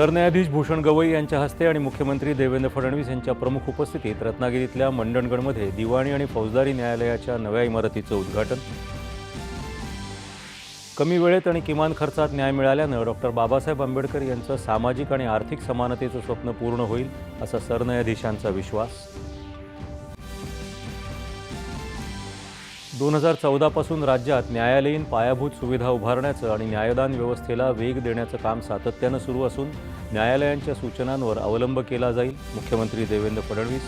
सरन्यायाधीश भूषण गवई यांच्या हस्ते आणि मुख्यमंत्री देवेंद्र फडणवीस यांच्या प्रमुख उपस्थितीत रत्नागिरीतल्या मंडणगडमध्ये दिवाणी आणि फौजदारी न्यायालयाच्या नव्या इमारतीचं उद्घाटन. कमी वेळेत आणि किमान खर्चात न्याय मिळाल्यानं डॉक्टर बाबासाहेब आंबेडकर यांचं सामाजिक आणि आर्थिक समानतेचं स्वप्न पूर्ण होईल असा सरन्यायाधीशांचा विश्वास. दोन हजार चौदापासून राज्यात न्यायालयीन पायाभूत सुविधा उभारण्याचं आणि न्यायदान व्यवस्थेला वेग देण्याचं काम सातत्यानं सुरू असून न्यायालयांच्या सूचनांवर अवलंब केला जाईल. मुख्यमंत्री देवेंद्र फडणवीस.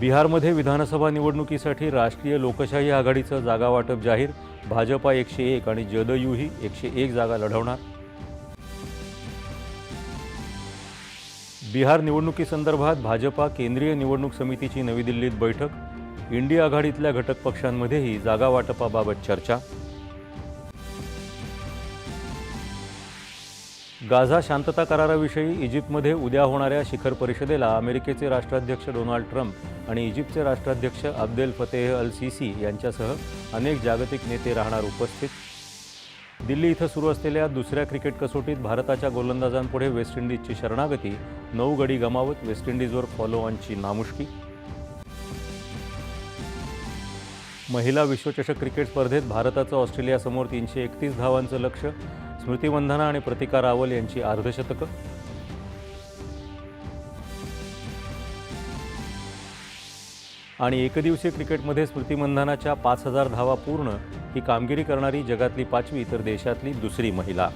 बिहारमध्ये विधानसभा निवडणुकीसाठी राष्ट्रीय लोकशाही आघाडीचं जागा वाटप जाहीर. भाजपा एकशे एक आणि जदयूही एकशे एक जागा लढवणार. बिहार निवडणुकीसंदर्भात भाजपा केंद्रीय निवडणूक समितीची नवी दिल्लीत बैठक. इंडिया आघाडीतल्या घटक पक्षांमध्येही जागा वाटपाबाबत चर्चा. गाझा शांतता कराराविषयी इजिप्तमध्ये उद्या होणाऱ्या शिखर परिषदेला अमेरिकेचे राष्ट्राध्यक्ष डोनाल्ड ट्रम्प आणि इजिप्तचे राष्ट्राध्यक्ष अब्देल फतेह अल सिसी यांच्यासह अनेक जागतिक नेते राहणार उपस्थित. दिल्ली इथं सुरू असलेल्या दुसऱ्या क्रिकेट कसोटीत भारताच्या गोलंदाजांपुढे वेस्ट इंडिजची शरणागती नऊ गडी गमावत वेस्ट इंडिजवर फॉलो ऑनची नामुष्की महिला विश्वचषक क्रिकेट स्पर्धेत भारताचं ऑस्ट्रेलियासमोर तीनशे एकतीस धावांचं लक्ष स्मृतिवंधना आणि प्रतिका रावल यांची अर्धशतकं. आणि एकदिवसीय क्रिकेटमध्ये स्मृतिमंधनाच्या पाच हजार धावा पूर्ण ही कामगिरी करणारी जगातली पाचवी तर देशातली दुसरी महिला.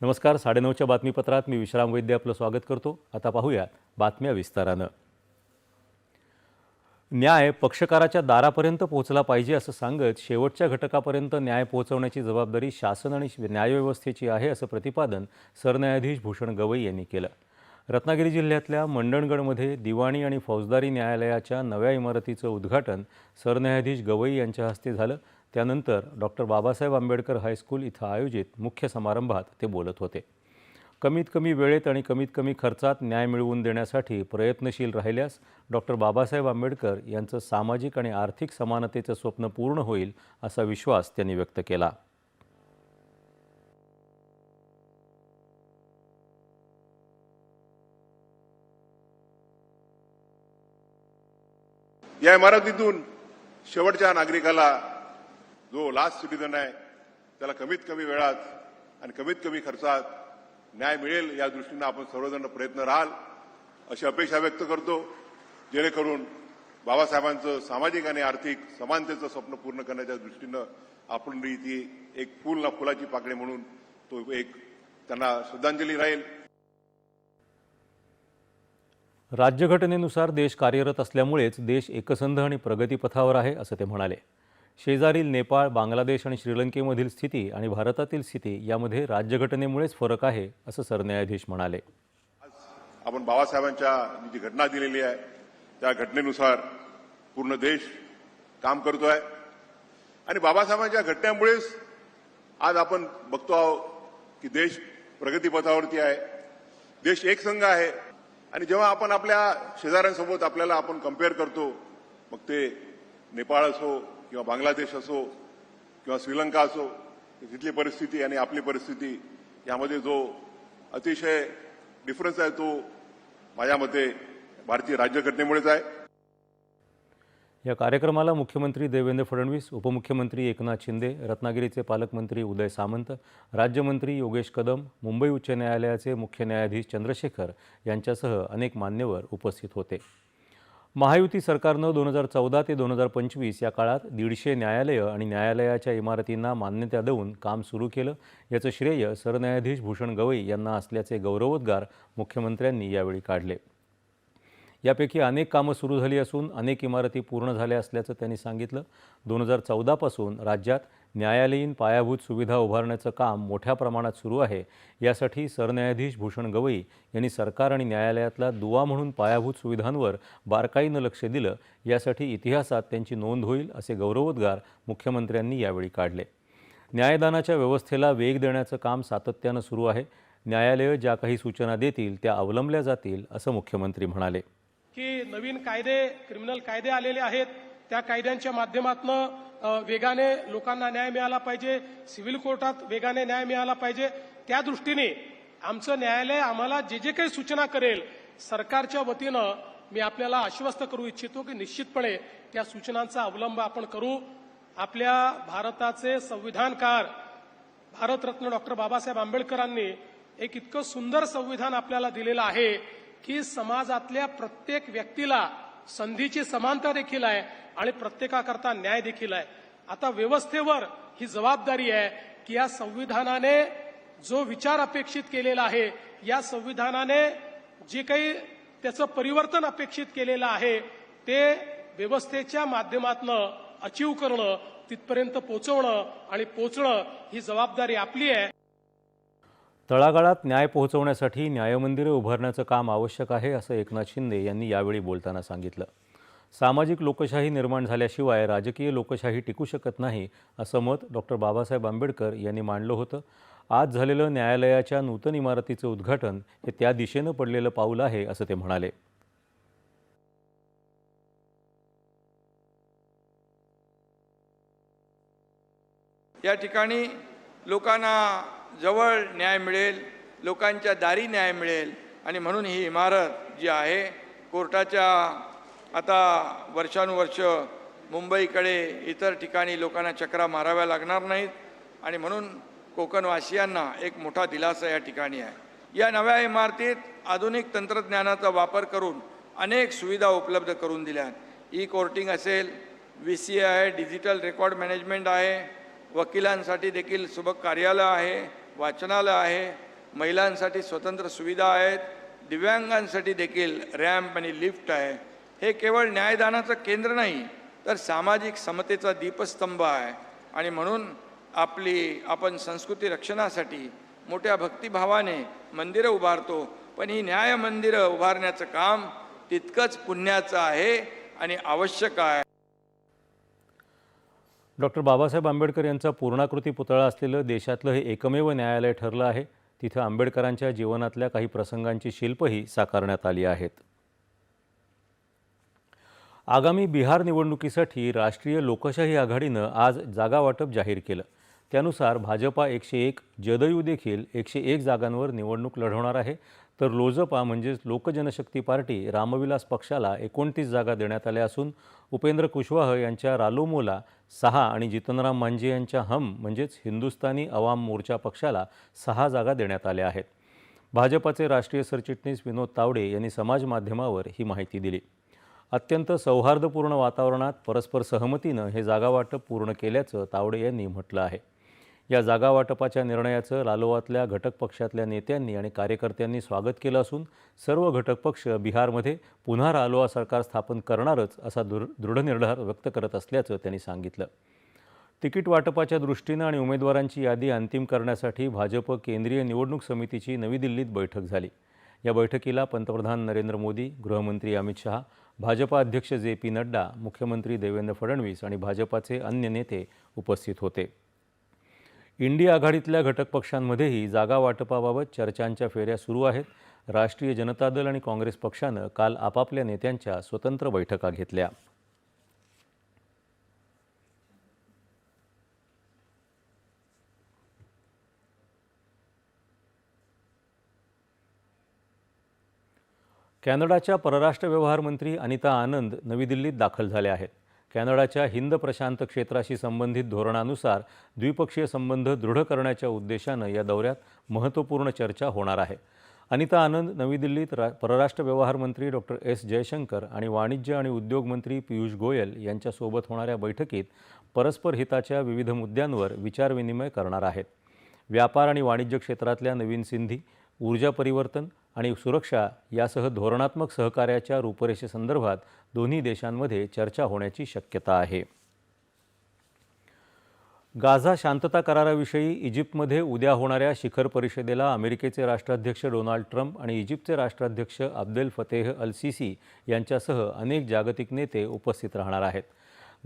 नमस्कार साडेनऊच्या बातमीपत्रात मी विश्राम वैद्य आपलं स्वागत करतो. आता पाहूया बातम्या विस्तारानं. न्याय पक्षकाराच्या दारापर्यंत पोहोचला पाहिजे असं सांगत शेवटच्या घटकापर्यंत न्याय पोहोचवण्याची जबाबदारी शासन आणि न्यायव्यवस्थेची आहे असं प्रतिपादन सरन्यायाधीश भूषण गवई यांनी केलं. रत्नागिरी जिल्ह्यातल्या मंडणगडमध्ये दिवाणी आणि फौजदारी न्यायालयाच्या नव्या इमारतीचं उद्घाटन सरन्यायाधीश गवई यांच्या हस्ते झालं. त्यानंतर डॉक्टर बाबासाहेब आंबेडकर हायस्कूल इथं आयोजित मुख्य समारंभात ते बोलत होते. कमीत कमी वेळेत आणि कमीत कमी खर्चात न्याय मिळवून देण्यासाठी प्रयत्नशील राहिल्यास डॉक्टर बाबासाहेब आंबेडकर यांचं सामाजिक आणि आर्थिक समानतेचं स्वप्न पूर्ण होईल असा विश्वास त्यांनी व्यक्त केला. या इमारतीतून शेवटच्या नागरिकाला जो लास्ट सिटीजन आहे त्याला कमीत कमी वेळात आणि कमीत कमी खर्चात न्याय मिळेल या दृष्टीनं आपण सर्वजण प्रयत्न राहाल. अशी अपेक्षा व्यक्त करतो जेणेकरून बाबासाहेबांचं सामाजिक आणि आर्थिक समानतेचं स्वप्न पूर्ण करण्याच्या दृष्टीनं आपण ती एक फूल ना फुलाची पाकळी म्हणून तो एक त्यांना श्रद्धांजली राहील. राज्यघटनेनुसार देश कार्यरत असल्यामुळेच देश एकसंध आणि प्रगतीपथावर आहे असं ते म्हणाले. शेजारील नेपाळ बांगलादेश आणि श्रीलंकेमधील स्थिती आणि भारतातील स्थिती यामध्ये राज्यघटनेमुळेच फरक आहे असं सरन्यायाधीश म्हणाले. आपण बाबासाहेबांच्या जी घटना दिलेली आहे त्या घटनेनुसार पूर्ण देश काम करतोय. आणि बाबासाहेबांच्या घटनेमुळेच आज आपण बघतो आहोत की देश प्रगतीपथावरती आहे. देश एकसंघ आहे. आणि जेव्हा आपण आपल्या शेजाऱ्यांसोबत आपल्याला आपण कंपेअर करतो मग ते नेपाळ असो किंवा बांगलादेश असो किंवा श्रीलंका असो तिथली परिस्थिती आणि आपली परिस्थिती यामध्ये जो अतिशय डिफरन्स आहे तो माझ्या मते भारतीय राज्यघटनेमुळेच आहे. या कार्यक्रमाला मुख्यमंत्री देवेंद्र फडणवीस उपमुख्यमंत्री एकनाथ शिंदे रत्नागिरीचे पालकमंत्री उदय सामंत राज्यमंत्री योगेश कदम मुंबई उच्च न्यायालयाचे मुख्य न्यायाधीश चंद्रशेखर यांच्यासह अनेक मान्यवर उपस्थित होते. महायुती सरकारनं दोन हजार चौदा ते दोन हजार पंचवीस या काळात दीडशे न्यायालयं आणि न्यायालयाच्या इमारतींना मान्यता देऊन काम सुरू केलं. याचं श्रेय सरन्यायाधीश भूषण गवई यांना असल्याचे गौरवोद्गार मुख्यमंत्र्यांनी यावेळी काढले. यापैकी अनेक कामं सुरू झाली असून अनेक इमारती पूर्ण झाल्या असल्याचं त्यांनी सांगितलं. दोन हजार चौदापासून राज्यात न्यायालयीन पायाभूत सुविधा उभारण्याचं काम मोठ्या प्रमाणात सुरू आहे. यासाठी सरन्यायाधीश भूषण गवई यांनी सरकार आणि न्यायालयातला दुवा म्हणून पायाभूत सुविधांवर बारकाईनं लक्ष दिलं. यासाठी इतिहासात त्यांची नोंद होईल असे गौरवोद्गार मुख्यमंत्र्यांनी यावेळी काढले. न्यायदानाच्या व्यवस्थेला वेग देण्याचं काम सातत्यानं सुरू आहे. न्यायालयं ज्या काही सूचना देतील त्या अवलंबल्या जातील असं मुख्यमंत्री म्हणाले. की नवीन कायदे क्रिमिनल कायदे आलेले आहेत. त्या कायद्यांच्या माध्यमातून वेगाने लोकांना न्याय मिळाला पाहिजे सिव्हिल कोर्टात वेगाने न्याय मिळाला पाहिजे. त्या दृष्टीने आमचं न्यायालय आम्हाला जे जे काही सूचना करेल सरकारच्या वतीनं मी आपल्याला आश्वस्त करू इच्छितो की निश्चितपणे त्या सूचनांचा अवलंब आपण करू. आपल्या भारताचे संविधानकार भारतरत्न डॉक्टर बाबासाहेब आंबेडकरांनी एक इतकं सुंदर संविधान आपल्याला दिलेलं आहे की समाजातल्या प्रत्येक व्यक्तीला संधीची समानता देखील आहे आणि प्रत्येकाकरता न्याय देखील आहे. आता व्यवस्थेवर ही जबाबदारी आहे की या संविधानाने जो विचार अपेक्षित केलेला आहे या संविधानाने जे काही त्याचं परिवर्तन अपेक्षित केलेलं आहे ते व्यवस्थेच्या माध्यमातनं अचीव करणं तिथपर्यंत पोहोचवणं आणि पोचणं ही जबाबदारी आपली आहे. तळागाळात न्याय पोहोचवण्यासाठी न्यायमंदिरे उभारण्याचं काम आवश्यक आहे असं एकनाथ शिंदे यांनी यावेळी बोलताना सांगितलं. सामाजिक लोकशाही निर्माण झाल्याशिवाय राजकीय लोकशाही टिकू शकत नाही असं मत डॉक्टर बाबासाहेब आंबेडकर यांनी मांडलं होतं. आज झालेलं न्यायालयाच्या नूतन इमारतीचं उद्घाटन हे त्या दिशेनं पडलेलं पाऊल आहे असं ते म्हणाले. या ठिकाणी लोकांना जवळ न्याय मिळेल लोकांच्या दारी न्याय मिळेल आणि म्हणून ही इमारत जी आहे कोर्टाच्या आता वर्षानुवर्ष मुंबईकडे इतर ठिकाणी लोकांना चक्रा माराव्या लागणार नाहीत आणि म्हणून कोकणवासियांना एक मोठा दिलासा या ठिकाणी आहे. या नव्या इमारतीत आधुनिक तंत्रज्ञानाचा वापर करून अनेक सुविधा उपलब्ध करून दिल्या ई कोर्टिंग असेल व्ही सी आहे डिजिटल रेकॉर्ड मॅनेजमेंट आहे वकिलांसाठी देखील सुबक कार्यालय आहे वाचनालय आहे. महिलांसाठी स्वतंत्र सुविधा आहेत. दिव्यांगांसाठी देखील रॅम्प आणि लिफ्ट आहे. हे केवळ न्यायदानाचं केंद्र नाही तर सामाजिक समतेचा दीपस्तंभ आहे. आणि म्हणून आपली आपण संस्कृती रक्षणासाठी मोठ्या भक्तिभावाने मंदिरं उभारतो. पण ही न्याय मंदिरं उभारण्याचं काम तितकंच पुण्याचं आहे आणि आवश्यक आहे. डॉक्टर बाबासाहेब आंबेडकर यांचा पूर्णाकृती पुतळा असलेलं देशातलं हे एकमेव न्यायालय ठरलं आहे. तिथं आंबेडकरांच्या जीवनातल्या काही प्रसंगांची शिल्पही साकारण्यात आली आहेत. आगामी बिहार निवडणुकीसाठी राष्ट्रीय लोकशाही आघाडीनं आज जागा वाटप जाहीर केलं. त्यानुसार भाजपा एकशे एक जदयू देखील एकशे एक जागांवर निवडणूक लढवणार आहे. तर लोजपा म्हणजेच लोकजनशक्ती पार्टी रामविलास पक्षाला एकोणतीस जागा देण्यात आल्या असून उपेंद्र कुशवाह यांच्या रालोमोला सहा आणि जितनराम मांझी यांच्या हम म्हणजेच हिंदुस्थानी अवाम मोर्चा पक्षाला सहा जागा देण्यात आल्या आहेत. भाजपाचे राष्ट्रीय सरचिटणीस विनोद तावडे यांनी समाज माध्यमावर ही माहिती दिली. अत्यंत सौहार्दपूर्ण वातावरणात परस्पर सहमतीनं हे जागावाटप पूर्ण केल्याचं तावडे यांनी म्हटलं आहे. या जागावाटपाच्या निर्णयाचं लालोवातल्या घटक पक्षातल्या नेत्यांनी आणि कार्यकर्त्यांनी स्वागत केलं असून सर्व घटक पक्ष बिहारमध्ये पुन्हा रालोआ सरकार स्थापन करणारच असा दृ दृढ निर्धार व्यक्त करत असल्याचं त्यांनी सांगितलं. तिकीट वाटपाच्या दृष्टीनं आणि उमेदवारांची यादी अंतिम करण्यासाठी भाजप केंद्रीय निवडणूक समितीची नवी दिल्लीत बैठक झाली. या बैठकीला पंतप्रधान नरेंद्र मोदी गृहमंत्री अमित शहा भाजपा अध्यक्ष जे पी नड्डा मुख्यमंत्री देवेंद्र फडणवीस आणि भाजपाचे अन्य नेते उपस्थित होते. इंडिया आघाडीतल्या घटक पक्षांमध्येही जागा वाटपाबाबत चर्चांच्या फेऱ्या सुरू आहेत. राष्ट्रीय जनता दल आणि काँग्रेस पक्षानं काल आपापल्या नेत्यांच्या स्वतंत्र बैठका घेतल्या. कॅनडाच्या परराष्ट्र व्यवहार मंत्री अनिता आनंद नवी दिल्लीत दाखल झाल्या आहेत. कॅनडाच्या हिंद प्रशांत क्षेत्राशी संबंधित धोरणानुसार द्विपक्षीय संबंध दृढ करण्याच्या उद्देशानं या दौऱ्यात महत्त्वपूर्ण चर्चा होणार आहे. अनिता आनंद नवी दिल्लीत रा परराष्ट्र व्यवहार मंत्री डॉक्टर एस. जयशंकर आणि वाणिज्य आणि उद्योग मंत्री पियुष गोयल यांच्यासोबत होणाऱ्या बैठकीत परस्पर हिताच्या विविध मुद्द्यांवर विचारविनिमय करणार आहेत. व्यापार आणि वाणिज्य क्षेत्रातल्या नवीन संधी ऊर्जा परिवर्तन आणि सुरक्षा यासह धोरणात्मक सहकार्याच्या रूपरेषेसंदर्भात दोन्ही देशांमध्ये चर्चा होण्याची शक्यता आहे. गाझा शांतता कराराविषयी इजिप्तमध्ये उद्या होणाऱ्या शिखर परिषदेला अमेरिकेचे राष्ट्राध्यक्ष डोनाल्ड ट्रम्प आणि इजिप्तचे राष्ट्राध्यक्ष अब्देल फतेह अल सिसी यांच्यासह अनेक जागतिक नेते उपस्थित राहणार आहेत.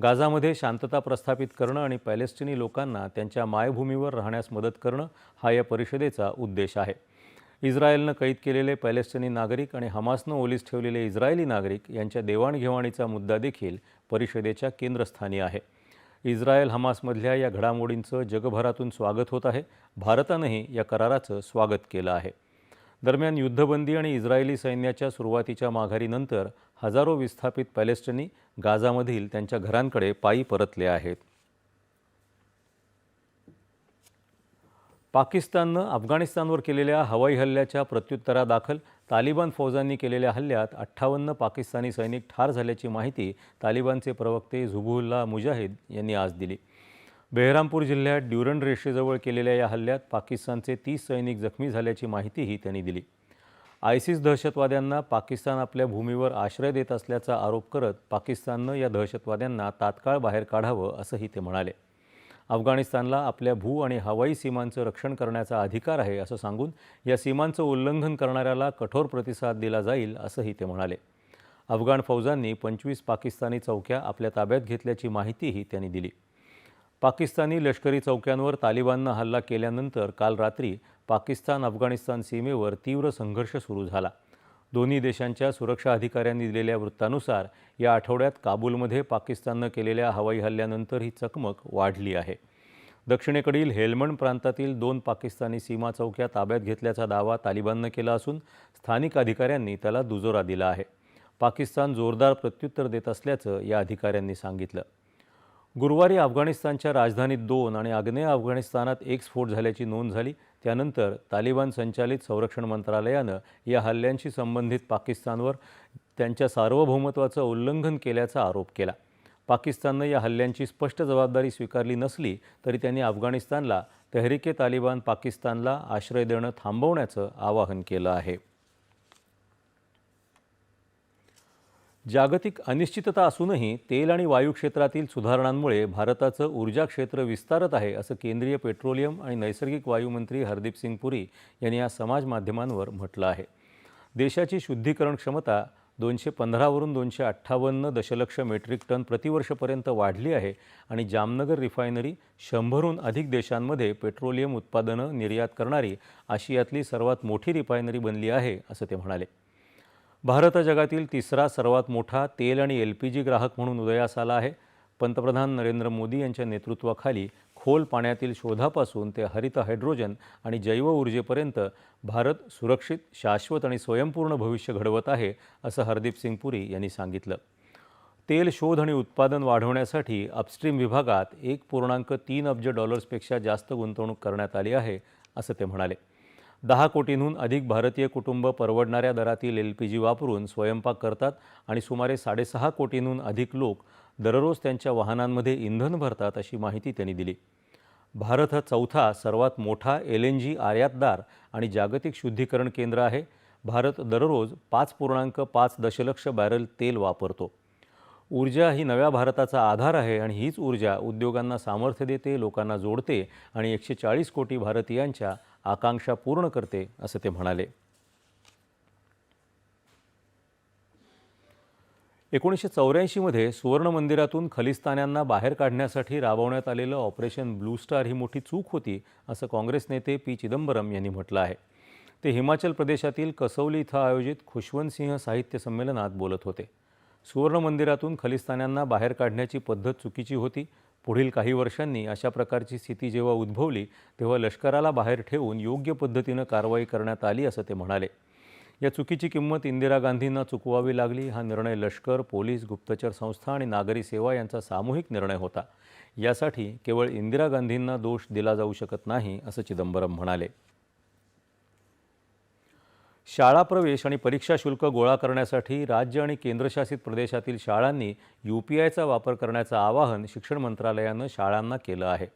गाझामध्ये शांतता प्रस्थापित करणं आणि पॅलेस्टिनी लोकांना त्यांच्या मायभूमीवर राहण्यास मदत करणं हा या परिषदेचा उद्देश आहे. इस्रायलनं कैद केलेले पॅलेस्टिनी नागरिक आणि हमासनं ओलीस ठेवलेले इस्रायली नागरिक यांच्या देवाणघेवाणीचा मुद्दा देखील परिषदेच्या केंद्रस्थानी आहे. इस्रायल हमासमधल्या या घडामोडींचं जगभरातून स्वागत होत आहे. भारतानंही या कराराचं स्वागत केलं आहे. दरम्यान युद्धबंदी आणि इस्रायली सैन्याच्या सुरुवातीच्या माघारीनंतर हजारो विस्थापित पॅलेस्टिनी गाझामधील त्यांच्या घरांकडे पायी परतले आहेत. पाकिस्ताननं अफगाणिस्तानवर केलेल्या हवाई हल्ल्याच्या प्रत्युत्तरादाखल तालिबान फौजांनी केलेल्या हल्ल्यात अठ्ठावन्न पाकिस्तानी सैनिक ठार झाल्याची माहिती तालिबानचे प्रवक्ते झुबुल्ला मुजाहिद यांनी आज दिली. बेहरामपूर जिल्ह्यात ड्युरंड रेषेजवळ केलेल्या या हल्ल्यात पाकिस्तानचे तीस सैनिक जखमी झाल्याची माहितीही त्यांनी दिली. आयसिस दहशतवाद्यांना पाकिस्तान आपल्या भूमीवर आश्रय देत असल्याचा आरोप करत पाकिस्ताननं या दहशतवाद्यांना तात्काळ बाहेर काढावं असंही ते म्हणाले. अफगाणिस्तानला आपल्या भू आणि हवाई सीमांचं रक्षण करण्याचा अधिकार आहे असं सांगून या सीमांचं उल्लंघन करणाऱ्याला कठोर प्रतिसाद दिला जाईल असंही ते म्हणाले. अफगाण फौजांनी पंचवीस पाकिस्तानी चौक्या आपल्या ताब्यात घेतल्याची माहितीही त्यांनी दिली. पाकिस्तानी लष्करी चौक्यांवर तालिबाननं हल्ला केल्यानंतर काल रात्री पाकिस्तान अफगाणिस्तान सीमेवर तीव्र संघर्ष सुरू झाला. दोन्ही देशांच्या सुरक्षा अधिकाऱ्यांनी दिलेल्या वृत्तानुसार या आठवड्यात काबूलमध्ये पाकिस्ताननं केलेल्या हवाई हल्ल्यानंतर ही चकमक वाढली आहे. दक्षिणेकडील हेलमंड प्रांतातील दोन पाकिस्तानी सीमा चौक्या ताब्यात घेतल्याचा दावा तालिबाननं केला असून स्थानिक अधिकाऱ्यांनी त्याला दुजोरा दिला आहे. पाकिस्तान जोरदार प्रत्युत्तर देत असल्याचं या अधिकाऱ्यांनी सांगितलं. गुरुवारी अफगाणिस्तानच्या राजधानीत दोन आणि आग्नेय अफगाणिस्तानात एक स्फोट झाल्याची नोंद झाली. त्यानंतर तालिबान संचालित संरक्षण मंत्रालयानं या हल्ल्यांशी संबंधित पाकिस्तानवर त्यांच्या सार्वभौमत्वाचं उल्लंघन केल्याचा आरोप केला. पाकिस्ताननं या हल्ल्यांची स्पष्ट जबाबदारी स्वीकारली नसली तरी त्यांनी अफगाणिस्तानला तहरीके तालिबान पाकिस्तानला आश्रय देणं थांबवण्याचं आवाहन केलं आहे. जागतिक अनिश्चितता असूनही तेल आणि वायू क्षेत्रातील सुधारणांमुळे भारताचं ऊर्जा क्षेत्र विस्तारत आहे असं केंद्रीय पेट्रोलियम आणि नैसर्गिक वायूमंत्री हरदीप सिंग पुरी यांनी आज समाज माध्यमांवर म्हटलं आहे. देशाची शुद्धीकरण क्षमता दोनशे पंधरावरून दोनशे अठ्ठावन्न दशलक्ष मेट्रिक टन प्रतिवर्षपर्यंत वाढली आहे आणि जामनगर रिफायनरी शंभरहून अधिक देशांमध्ये पेट्रोलियम उत्पादनं निर्यात करणारी आशियातली सर्वात मोठी रिफायनरी बनली आहे असं ते म्हणाले. भारत जगातील तिसरा सर्वात मोठा तेल आणि एल पी जी ग्राहक म्हणून उदयास आला आहे. पंतप्रधान नरेंद्र मोदी यांच्या नेतृत्वाखाली खोल पाण्यातील शोधापासून ते हरित हायड्रोजन आणि जैव ऊर्जेपर्यंत भारत सुरक्षित शाश्वत आणि स्वयंपूर्ण भविष्य घडवत आहे असं हरदीप सिंग पुरी यांनी सांगितलं. तेल शोध आणि उत्पादन वाढवण्यासाठी अपस्ट्रीम विभागात एक पूर्णांक तीन अब्ज डॉलर्सपेक्षा जास्त गुंतवणूक करण्यात आली आहे असं ते म्हणाले. दहा कोटींहून अधिक भारतीय कुटुंब परवडणाऱ्या दरातील एल पी जी वापरून स्वयंपाक करतात आणि सुमारे साडेसहा कोटींहून अधिक लोक दररोज त्यांच्या वाहनांमध्ये इंधन भरतात अशी माहिती त्यांनी दिली. भारत हा चौथा सर्वात मोठा एल एन जी आयातदार आणि जागतिक शुद्धीकरण केंद्र आहे. भारत दररोज पाच पूर्णांक पाच दशलक्ष बॅरल तेल वापरतो. ऊर्जा ही नव्या भारताचा आधार आहे आणि हीच ऊर्जा उद्योगांना सामर्थ्य देते लोकांना जोडते आणि एकशे चाळीस कोटी भारतीयांच्या आकांक्षा पूर्ण करते असं ते म्हणाले. एकोणीसशे चौऱ्याऐंशीमध्ये सुवर्ण मंदिरातून खलिस्तान्यांना बाहेर काढण्यासाठी राबवण्यात आलेलं ऑपरेशन ब्लू स्टार ही मोठी चूक होती असं काँग्रेस नेते पी चिदंबरम यांनी म्हटलं आहे. ते हिमाचल प्रदेशातील कसौली इथं आयोजित खुशवंत सिंह साहित्य संमेलनात बोलत होते. सुवर्ण मंदिरातून खलिस्तान्यांना बाहेर काढण्याची पद्धत चुकीची होती. पुढील काही वर्षांनी अशा प्रकारची स्थिती जेव्हा उद्भवली तेव्हा लष्कराला बाहेर ठेवून योग्य पद्धतीनं कारवाई करण्यात आली असं ते म्हणाले. या चुकीची किंमत इंदिरा गांधींना चुकवावी लागली. हा निर्णय लष्कर पोलीस गुप्तचर संस्था आणि नागरी सेवा यांचा सामूहिक निर्णय होता. यासाठी केवळ इंदिरा गांधींना दोष दिला जाऊ शकत नाही असं चिदंबरम म्हणाले. शाळा प्रवेश आणि परीक्षा शुल्क गोळा करण्यासाठी राज्य आणि केंद्रशासित प्रदेशातील शाळांनी यू पी आयचा वापर करण्याचं आवाहन शिक्षण मंत्रालयानं शाळांना केलं आहे.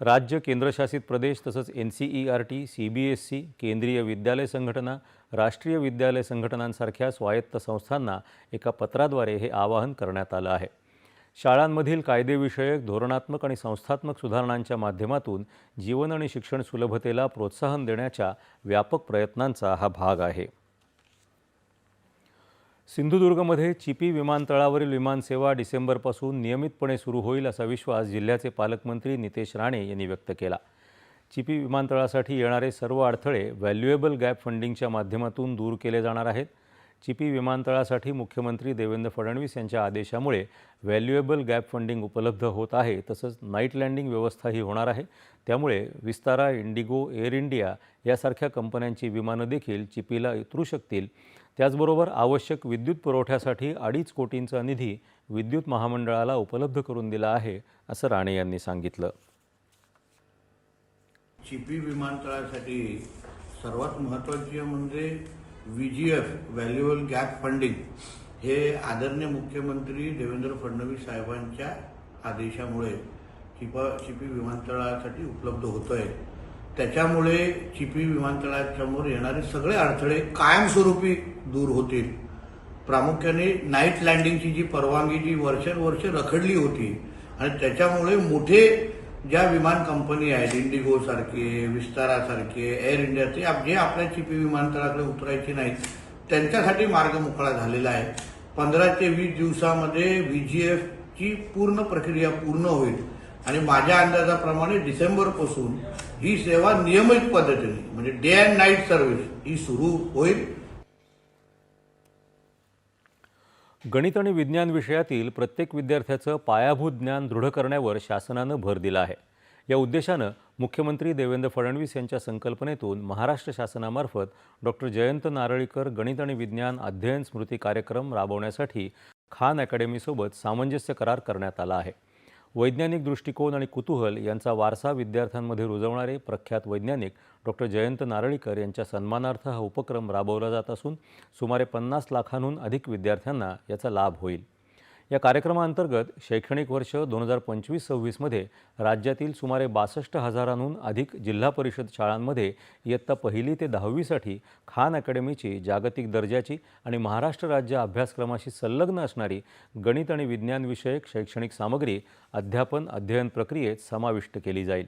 राज्य केंद्रशासित प्रदेश तसंच N C E R T C B S C केंद्रीय विद्यालय संघटना राष्ट्रीय विद्यालय संघटनांसारख्या स्वायत्त संस्थांना एका पत्राद्वारे हे आवाहन करण्यात आलं आहे. शाळांमधील कायदेविषयक धोरणात्मक आणि संस्थात्मक सुधारणांच्या माध्यमातून जीवन आणि शिक्षण सुलभतेला प्रोत्साहन देण्याच्या व्यापक प्रयत्नांचा हा भाग आहे. सिंधुदुर्गमध्ये चिपी विमानतळावरील विमानसेवा डिसेंबरपासून नियमितपणे सुरू होईल असा विश्वास जिल्ह्याचे पालकमंत्री नितेश राणे यांनी व्यक्त केला. चिपी विमानतळासाठी येणारे सर्व अडथळे व्हॅल्युएबल गॅप फंडिंगच्या माध्यमातून दूर केले जाणार आहेत. चिपी विमानतळासाठी मुख्यमंत्री देवेंद्र फडणवीस यांच्या आदेशामुळे व्हॅल्युएबल गॅप फंडिंग उपलब्ध होत आहे तसंच नाईट लँडिंग व्यवस्थाही होणार आहे. त्यामुळे विस्तारा इंडिगो एअर इंडिया यासारख्या कंपन्यांची विमानं देखील चिपीला उतरू शकतील. त्याचबरोबर आवश्यक विद्युत पुरवठ्यासाठी अडीच कोटींचा निधी विद्युत महामंडळाला उपलब्ध करून दिला आहे असं राणे यांनी सांगितलं. चिपी विमानतळासाठी सर्वात महत्त्वाचे म्हणजे व्ही जी एफ व्हॅल्युअल गॅप फंडिंग हे आदरणीय मुख्यमंत्री देवेंद्र फडणवीस साहेबांच्या आदेशामुळे चिपा चिपी विमानतळासाठी उपलब्ध होतं आहे त्याच्यामुळे चिपी विमानतळासमोर येणारे सगळे अडथळे कायमस्वरूपी दूर होतील. प्रामुख्याने नाईट लँडिंगची जी परवानगी जी वर्षानुवर्ष रखडली होती आणि त्याच्यामुळे मोठे ज्या विमान कंपनी आहेत इंडिगो सारखे विस्तारासारखे एअर इंडियाचे आप- जे आपल्या चिपी विमानतळाकडे उतरायचे नाहीत त्यांच्यासाठी मार्ग मोकळा झालेला आहे. पंधरा ते वीस दिवसामध्ये व्ही जी एफची पूर्ण प्रक्रिया पूर्ण होईल. आणि माझ्या अंदाजाप्रमाणे डिसेंबरपासून ही सेवा नियमित पद्धतीने म्हणजे डे अँड नाईट सर्व्हिस ही सुरू होईल. गणित आणि विज्ञान विषयातील प्रत्येक विद्यार्थ्याचं पायाभूत ज्ञान दृढ करण्यावर शासनानं भर दिला आहे. या उद्देशानं मुख्यमंत्री देवेंद्र फडणवीस यांच्या संकल्पनेतून महाराष्ट्र शासनामार्फत डॉक्टर जयंत नारळीकर गणित आणि विज्ञान अध्ययन स्मृती कार्यक्रम राबवण्यासाठी खान अकॅडमीसोबत सामंजस्य करार करण्यात आला आहे. वैज्ञानिक दृष्टिकोन आणि कुतूहल यांचा वारसा विद्यार्थ्यांमध्ये रुजवणारे प्रख्यात वैज्ञानिक डॉक्टर जयंत नारळीकर यांच्या सन्मानार्थ हा उपक्रम राबवला जात असून सुमारे पन्नास लाखांहून अधिक विद्यार्थ्यांना याचा लाभ होईल. या कार्यक्रमाअंतर्गत शैक्षणिक वर्ष दोन हजार पंचवीस सव्वीसमध्ये राज्यातील सुमारे बासष्ट हजारांहून अधिक जिल्हा परिषद शाळांमध्ये इयत्ता पहिली ते दहावीसाठी खान अकॅडमीची जागतिक दर्जाची आणि महाराष्ट्र राज्य अभ्यासक्रमाशी संलग्न असणारी गणित आणि विज्ञानविषयक शैक्षणिक सामग्री अध्यापन अध्ययन प्रक्रियेत समाविष्ट केली जाईल.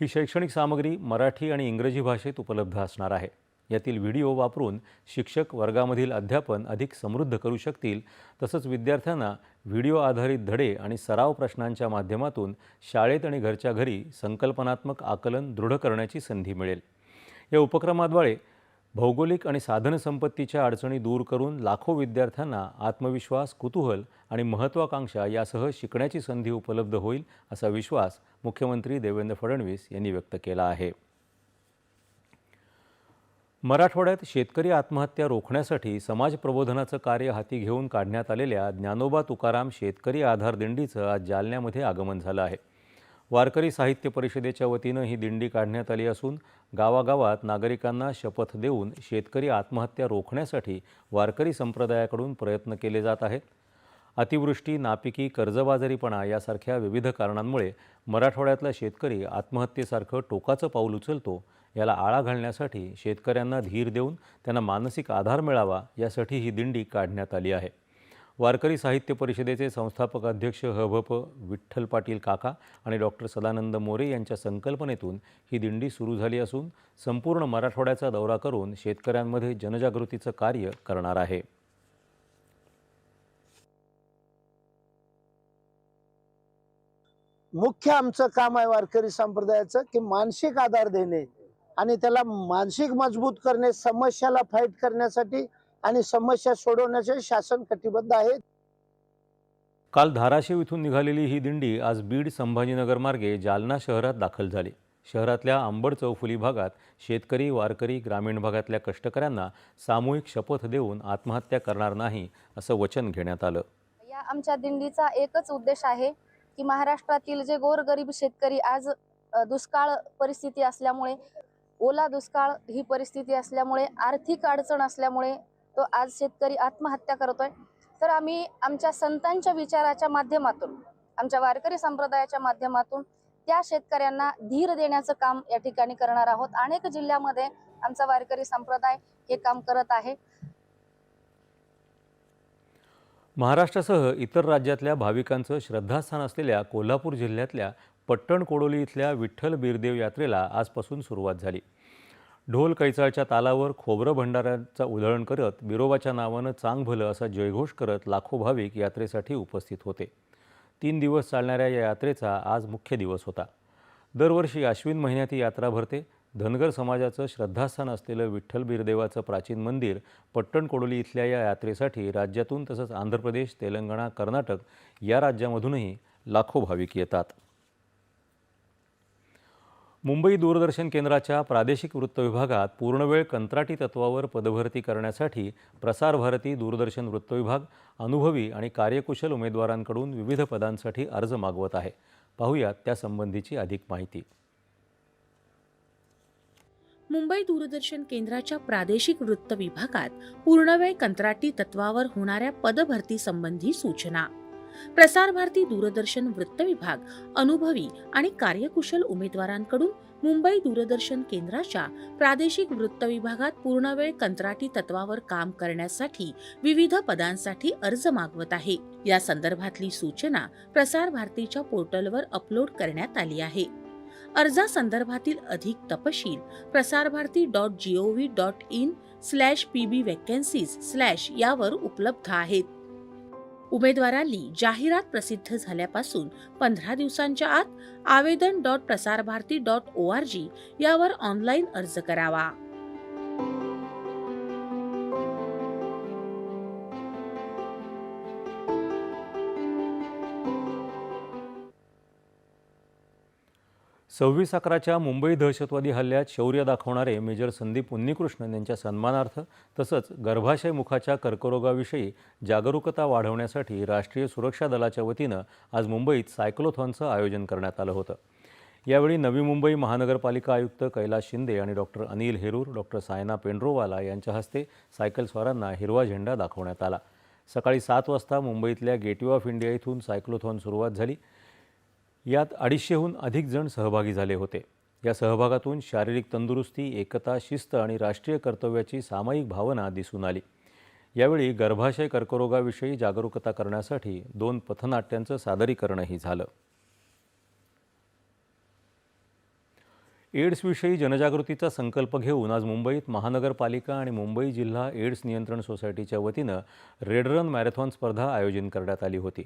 ही शैक्षणिक सामग्री मराठी आणि इंग्रजी भाषेत उपलब्ध असणार आहे. यातील व्हिडिओ वापरून शिक्षक वर्गामधील अध्यापन अधिक समृद्ध करू शकतील. तसंच विद्यार्थ्यांना व्हिडिओ आधारित धडे आणि सराव प्रश्नांच्या माध्यमातून शाळेत आणि घरच्या घरी संकल्पनात्मक आकलन दृढ करण्याची संधी मिळेल. या उपक्रमाद्वारे भौगोलिक आणि साधनसंपत्तीच्या अडचणी दूर करून लाखो विद्यार्थ्यांना आत्मविश्वास कुतूहल आणि महत्त्वाकांक्षा यासह शिकण्याची संधी उपलब्ध होईल असा विश्वास मुख्यमंत्री देवेंद्र फडणवीस यांनी व्यक्त केला आहे. मराठवाड्यात शेतकरी आत्महत्या रोखण्यासाठी समाज प्रबोधनाचं कार्य हाती घेऊन काढण्यात आलेल्या ज्ञानोबा तुकाराम शेतकरी आधार दिंडीचं आज जालन्यामध्ये आगमन झालं आहे. वारकरी साहित्य परिषदेच्या वतीनं ही दिंडी काढण्यात आली असून गावागावात नागरिकांना शपथ देऊन शेतकरी आत्महत्या रोखण्यासाठी वारकरी संप्रदायाकडून प्रयत्न केले जात आहेत. अतिवृष्टी नापिकी कर्जबाजारीपणा यासारख्या विविध कारणांमुळे मराठवाड्यातला शेतकरी आत्महत्येसारखं टोकाचं पाऊल उचलतो याला आळा घालण्यासाठी शेतकऱ्यांना धीर देऊन त्यांना मानसिक आधार मिळावा यासाठी ही दिंडी काढण्यात आली आहे. वारकरी साहित्य परिषदेचे संस्थापक अध्यक्ष हभप विठ्ठल पाटील काका आणि डॉक्टर सदानंद मोरे यांच्या संकल्पनेतून ही दिंडी सुरू झाली असून संपूर्ण मराठवाड्याचा दौरा करून शेतकऱ्यांमध्ये जनजागृतीचं कार्य करणार आहे. मुख्य आमचं काम आहे वारकरी संप्रदायाचं की मानसिक आधार देणे. आणि त्याला मानसिक मजबूत करणे समस्याला फाईट करण्यासाठी आणि समस्या सोडवण्यासाठी शासन कटिबद्ध आहे. काल धाराशिव इथून निघालेली ही दिंडी आज बीड संभाजीनगर मार्गे जालना शहरात दाखल झाली. शहरातल्या अंबड चौफुली भागात शेतकरी वारकरी ग्रामीण भागातल्या कष्टकऱ्यांना सामूहिक शपथ देऊन आत्महत्या करणार नाही असं वचन घेण्यात आलं. या आमच्या दिंडीचा एकच उद्देश आहे की महाराष्ट्रातील जे गोरगरीब शेतकरी आज दुष्काळ परिस्थिती असल्यामुळे ओला दुष्काळ ही परिस्थिती असल्यामुळे आर्थिक अडचण असल्यामुळे तो आज शेतकरी आत्महत्या करतोय. तर आम्ही आमच्या संतांच्या विचाराच्या माध्यमातून आमच्या वारकरी संप्रदायाच्या माध्यमातून त्या शेतकऱ्यांना धीर देण्याचं काम या ठिकाणी करणार आहोत. अनेक जिल्ह्यामध्ये आमचा वारकरी संप्रदाय हे काम करत आहे. महाराष्ट्रासह इतर राज्यातल्या भाविकांचं श्रद्धास्थान असलेल्या कोल्हापूर जिल्ह्यातल्या पट्टण कोडोली इथल्या विठ्ठल बिरदेव यात्रेला आजपासून सुरुवात झाली. ढोल कैचाळच्या तालावर खोबरं भंडाऱ्यांचा उधळण करत बिरोबाच्या नावानं चांग भलं असा जयघोष करत लाखो भाविक यात्रेसाठी उपस्थित होते. तीन दिवस चालणाऱ्या या यात्रेचा आज मुख्य दिवस होता. दरवर्षी आश्विन महिन्यात ही यात्रा भरते. धनगर समाजाचं श्रद्धास्थान असलेलं विठ्ठल बिरदेवाचं प्राचीन मंदिर पट्टणकोडोली इथल्या या यात्रेसाठी राज्यातून तसंच आंध्र प्रदेश तेलंगणा कर्नाटक या राज्यामधूनही लाखो भाविक येतात. मुंबई दूरदर्शन केंद्राच्या प्रादेशिक वृत्त विभागात पूर्णवेळ कंत्राटी तत्वावर पदभरती करण्यासाठी प्रसार भारती दूरदर्शन वृत्त विभाग अनुभवी आणि कार्यकुशल उमेदवारांकडून विविध पदांसाठी अर्ज मागवत आहे. पाहूयात त्यासंबंधीची अधिक माहिती. मुंबई दूरदर्शन केंद्राच्या प्रादेशिक वृत्त विभागात पूर्णवेळ कंत्राटी तत्वावर होणाऱ्या पदभरती संबंधी सूचना. प्रसार भारती दूरदर्शन वृत्त विभाग अनुभवी आणि कार्यकुशल उमेदवारांकडून मुंबई दूरदर्शन केंद्राच्या प्रादेशिक वृत्त विभागात पूर्णवेळ कंत्राटी तत्वावर काम करण्यासाठी विविध पदांसाठी अर्ज मागवत आहे. या संदर्भातली सूचना प्रसार भारतीच्या पोर्टलवर अपलोड करण्यात आली आहे. अर्जासंदर्भातील अधिक तपशील Prasar Bharati dot gov dot in slash P B vacancies slash यावर उपलब्ध आहेत. उमेदवारांनी जाहिरात प्रसिद्ध झाल्यापासून पंधरा दिवसांच्या आत आवेदन dot Prasar Bharati dot O R G यावर ऑनलाईन अर्ज करावा. सव्वीस अकराच्या मुंबई दहशतवादी हल्ल्यात शौर्य दाखवणारे मेजर संदीप उन्नीकृष्णन यांच्या सन्मानार्थ तसंच गर्भाशय मुखाच्या कर्करोगाविषयी जागरूकता वाढवण्यासाठी राष्ट्रीय सुरक्षा दलाच्या वतीनं आज मुंबईत सायक्लोथॉनचं आयोजन करण्यात आलं होतं. यावेळी नवी मुंबई महानगरपालिका आयुक्त कैलास शिंदे आणि डॉक्टर अनिल हेरूर डॉक्टर सायना पेंड्रोवाला यांच्या हस्ते सायकलस्वारांना हिरवा झेंडा दाखवण्यात आला. सकाळी सात वाजता मुंबईतल्या गेटवे ऑफ इंडिया इथून सायक्लोथॉन सुरुवात झाली. यात अडीचशेहून अधिक जण सहभागी झाले होते. या सहभागातून शारीरिक तंदुरुस्ती एकता शिस्त आणि राष्ट्रीय कर्तव्याची सामायिक भावना दिसून आली. यावेळी गर्भाशय कर्करोगाविषयी जागरूकता करण्यासाठी दोन पथनाट्यांचं सादरीकरणही झालं. एड्सविषयी जनजागृतीचा संकल्प घेऊन आज मुंबईत महानगरपालिका आणि मुंबई जिल्हा एड्स नियंत्रण सोसायटीच्या वतीनं रेडरन मॅरेथॉन स्पर्धा आयोजित करण्यात आली होती.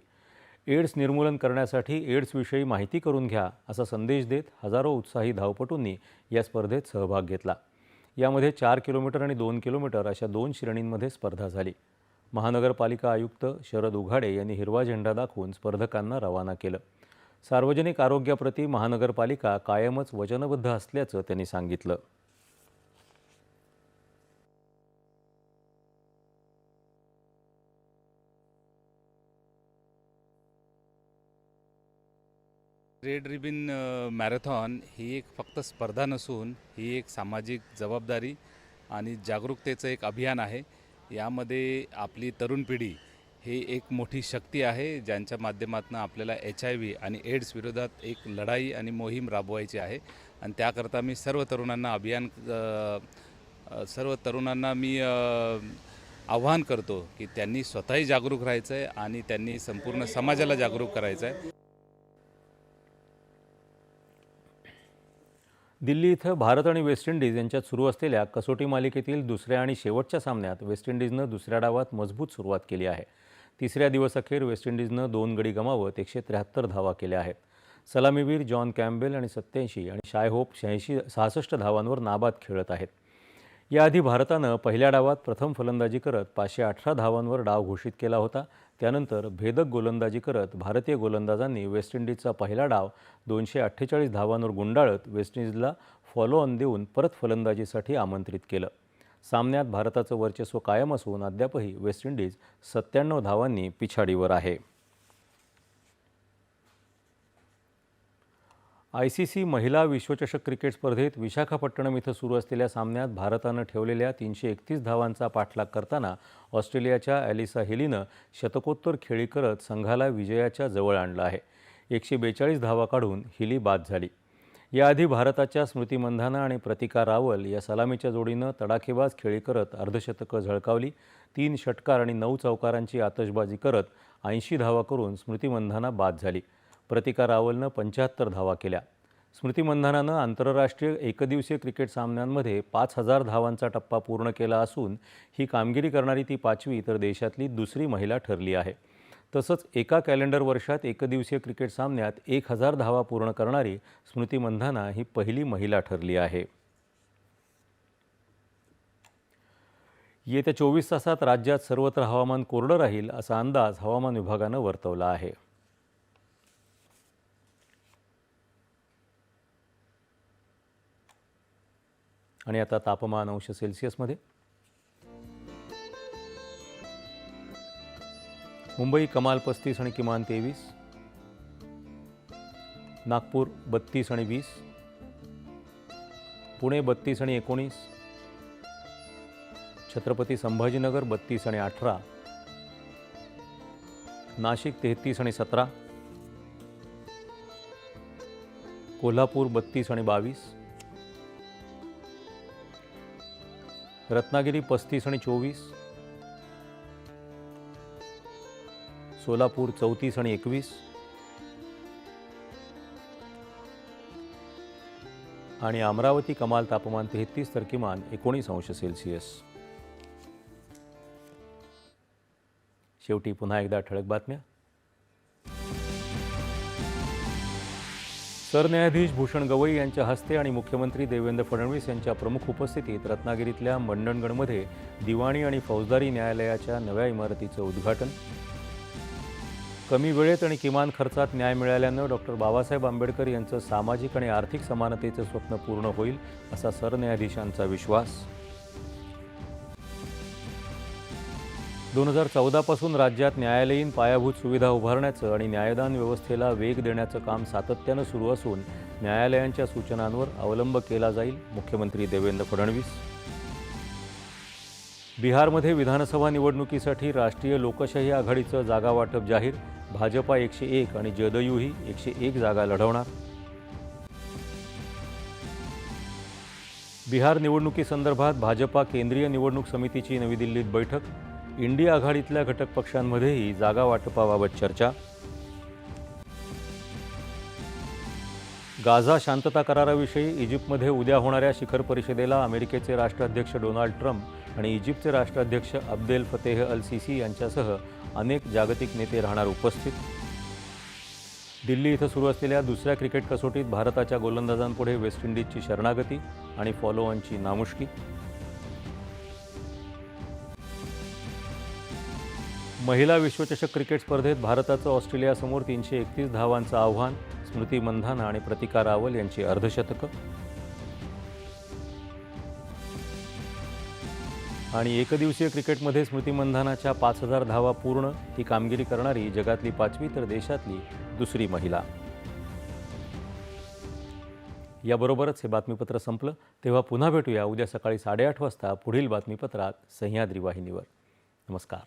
एड्स निर्मूलन करण्यासाठी एड्सविषयी माहिती करून घ्या असा संदेश देत हजारो उत्साही धावपटूंनी या स्पर्धेत सहभाग घेतला. यामध्ये चार किलोमीटर आणि दोन किलोमीटर अशा दोन श्रेणींमध्ये स्पर्धा झाली. महानगरपालिका आयुक्त शरद उघाडे यांनी हिरवा झेंडा दाखवून स्पर्धकांना रवाना केलं. सार्वजनिक आरोग्याप्रती महानगरपालिका कायमच वचनबद्ध असल्याचं त्यांनी सांगितलं. रेड रिबिन मॅरेथॉन ही एक फक्त स्पर्धा नसून ही एक सामाजिक जबाबदारी आणि जागरूकतेचं एक अभियान आहे. यामध्ये आपली तरुण पिढी ही एक मोठी शक्ती आहे ज्यांच्या माध्यमातून आपल्याला एच आय व्ही आणि एड्स विरोधात एक लढाई आणि मोहीम राबवायची आहे. आणि त्याकरता मी सर्व तरुणांना अभियान सर्व तरुणांना मी आव्हान करतो की त्यांनी स्वतःही जागरूक राहायचं आहे आणि त्यांनी संपूर्ण समाजाला जागरूक करायचं आहे दिल्ली इथं भारत आणि वेस्ट इंडिज यांच्यात सुरू असलेल्या कसोटी मालिकेतील दुसऱ्या आणि शेवटच्या सामन्यात वेस्ट इंडिजनं दुसऱ्या डावात मजबूत सुरुवात केली आहे. तिसऱ्या दिवसअखेर वेस्ट इंडिजनं दोन गडी गमावत एकशे त्र्याहत्तर धावा केल्या आहेत. सलामीवीर जॉन कॅम्बेल आणि सत्याऐंशी आणि शाय होप शहाऐंशी सहासष्ट धावांवर नाबाद खेळत आहेत. याआधी भारतानं पहिल्या डावात प्रथम फलंदाजी करत पाचशे अठरा धावांवर डाव घोषित केला होता. त्यानंतर भेदक गोलंदाजी करत भारतीय गोलंदाजांनी वेस्ट इंडिजचा पहिला डाव दोनशे अठ्ठेचाळीस धावांवर गुंडाळत वेस्ट इंडिजला फॉलो ऑन देऊन परत फलंदाजीसाठी आमंत्रित केलं. सामन्यात भारताचं वर्चस्व कायम असून अद्यापही वेस्ट इंडिज सत्त्याण्णव धावांनी पिछाडीवर आहे. आय सी सी महिला विश्वचषक क्रिकेट स्पर्धेत विशाखापट्टणम इथं सुरू असलेल्या सामन्यात भारतानं ठेवलेल्या तीनशे एकतीस धावांचा पाठलाग करताना ऑस्ट्रेलियाच्या ॲलिसा हिलीनं शतकोत्तर खेळी करत संघाला विजयाच्या जवळ आणलं आहे. एकशे बेचाळीस धावा काढून हिली बाद झाली. याआधी भारताच्या स्मृती मंधाना आणि प्रतिका रावल या सलामीच्या जोडीनं तडाखेबाज खेळी करत अर्धशतकं झळकावली. तीन षटकार आणि नऊ चौकारांची आतषबाजी करत ऐंशी धावा करून स्मृती मंधाना बाद झाली. प्रतिका रावलनं पंच्याहत्तर धावा केल्या. स्मृती स्मृतिमंधनानं आंतरराष्ट्रीय एकदिवसीय क्रिकेट सामन्यांमध्ये पाच हजार धावांचा टप्पा पूर्ण केला असून ही कामगिरी करणारी ती पाचवी तर देशातली दुसरी महिला ठरली आहे. तसंच एका कॅलेंडर वर्षात एकदिवसीय क्रिकेट सामन्यात एक हजार धावा पूर्ण करणारी स्मृती मंधाना ही पहिली महिला ठरली आहे. येत्या चोवीस तासात राज्यात सर्वत्र हवामान कोरडं राहील असा अंदाज हवामान विभागानं वर्तवला आहे. आणि आता तापमान अंश सेल्सिअसमध्ये मुंबई कमाल पस्तीस आणि किमान तेवीस. नागपूर बत्तीस आणि वीस. पुणे बत्तीस आणि एकोणीस. छत्रपती संभाजीनगर बत्तीस आणि अठरा. नाशिक तेहतीस आणि सतरा. कोल्हापूर बत्तीस आणि बावीस. रत्नागिरी पस्तीस आणि चोवीस. सोलापूर चौतीस आणि एकवीस. आणि अमरावती कमाल तापमान तेहतीस तर किमान एकोणीस अंश सेल्सिअस. शेवटी पुन्हा एकदा ठळक बातम्या. सरन्यायाधीश भूषण गवई यांच्या हस्ते आणि मुख्यमंत्री देवेंद्र फडणवीस यांच्या प्रमुख उपस्थितीत रत्नागिरीतल्या मंडणगडमध्ये दिवाणी आणि फौजदारी न्यायालयाच्या नव्या इमारतीचं उद्घाटन. कमी वेळेत आणि किमान खर्चात न्याय मिळाल्यानं डॉक्टर बाबासाहेब आंबेडकर यांचं सामाजिक आणि आर्थिक समानतेचं स्वप्न पूर्ण होईल असा सरन्यायाधीशांचा विश्वास. दोन हजार चौदापासून राज्यात न्यायालयीन पायाभूत सुविधा उभारण्याचं आणि न्यायदान व्यवस्थेला वेग देण्याचं काम सातत्यानं सुरू असून न्यायालयांच्या सूचनांवर अवलंब केला जाईल. मुख्यमंत्री देवेंद्र फडणवीस. बिहारमध्ये विधानसभा निवडणुकीसाठी राष्ट्रीय लोकशाही आघाडीचं जागा वाटप जाहीर. भाजपा एकशे एक आणि जदयूही एकशे एक जागा लढवणार. बिहार निवडणुकीसंदर्भात भाजपा केंद्रीय निवडणूक समितीची नवी दिल्लीत बैठक. इंडिया आघाडीतल्या घटक पक्षांमध्येही जागा वाटपाबाबत चर्चा. गाझा शांतता कराराविषयी इजिप्तमध्ये उद्या होणाऱ्या शिखर परिषदेला अमेरिकेचे राष्ट्राध्यक्ष डोनाल्ड ट्रम्प आणि इजिप्तचे राष्ट्राध्यक्ष अब्देल फतेह अल सिसी यांच्यासह अनेक जागतिक नेते राहणार उपस्थित. दिल्ली इथं सुरू असलेल्या दुसऱ्या क्रिकेट कसोटीत भारताच्या गोलंदाजांपुढे वेस्ट इंडिजची शरणागती आणि फॉलोऑनची नामुष्की. महिला विश्वचषक क्रिकेट स्पर्धेत भारताचं ऑस्ट्रेलियासमोर तीनशे एकतीस धावांचं आव्हान स्मृती मंधाना आणि प्रतिका रावल यांची अर्धशतकं. आणि एकदिवसीय क्रिकेटमध्ये स्मृती मंधानाच्या पाच हजार धावा पूर्ण ही कामगिरी करणारी जगातली पाचवी तर देशातली दुसरी महिला. याबरोबरच हे बातमीपत्र संपलं. तेव्हा पुन्हा भेटूया. उद्या सकाळी साडेआठ वाजता पुढील बातमीपत्रात सह्याद्री वाहिनीवर. नमस्कार.